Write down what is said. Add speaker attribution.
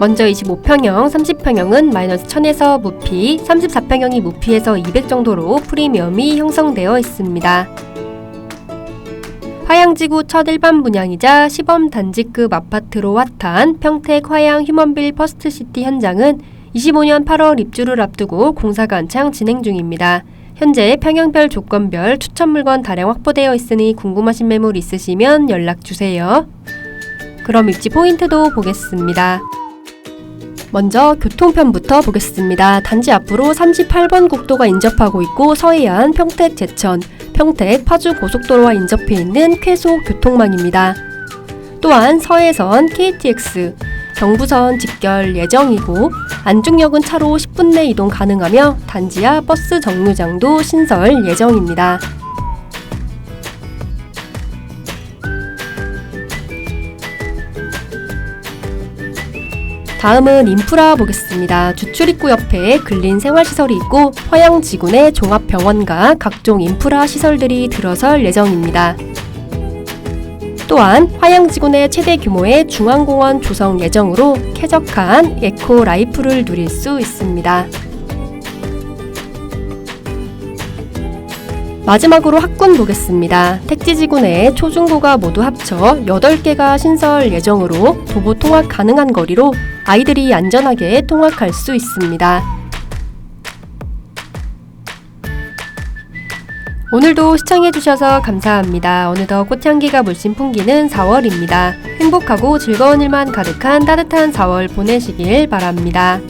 Speaker 1: 먼저 25평형, 30평형은 마이너스 1000에서 무피, 34평형이 무피에서 200 정도로 프리미엄이 형성되어 있습니다. 화양지구 첫 일반 분양이자 시범 단지급 아파트로 핫한 평택 화양 휴먼빌 퍼스트시티 현장은 25년 8월 입주를 앞두고 공사가 한창 진행 중입니다. 현재 평형별 조건별 추천 물건 다량 확보되어 있으니 궁금하신 매물 있으시면 연락 주세요. 그럼 입지 포인트도 보겠습니다. 먼저 교통편부터 보겠습니다. 단지 앞으로 38번 국도가 인접하고 있고 서해안, 평택, 제천, 평택, 파주 고속도로와 인접해 있는 쾌속 교통망입니다. 또한 서해선 KTX, 경부선 직결 예정이고 안중역은 차로 10분 내 이동 가능하며 단지와 버스 정류장도 신설 예정입니다. 다음은 인프라 보겠습니다. 주출입구 옆에 근린 생활시설이 있고 화양 지구 내 종합병원과 각종 인프라 시설들이 들어설 예정입니다. 또한 화양지구 내 최대 규모의 중앙공원 조성 예정으로 쾌적한 에코 라이프를 누릴 수 있습니다. 마지막으로 학군 보겠습니다. 택지지구 내 초중고가 모두 합쳐 8개가 신설 예정으로 도보 통학 가능한 거리로 아이들이 안전하게 통학할 수 있습니다. 오늘도 시청해주셔서 감사합니다. 어느덧 꽃향기가 물씬 풍기는 4월입니다. 행복하고 즐거운 일만 가득한 따뜻한 4월 보내시길 바랍니다.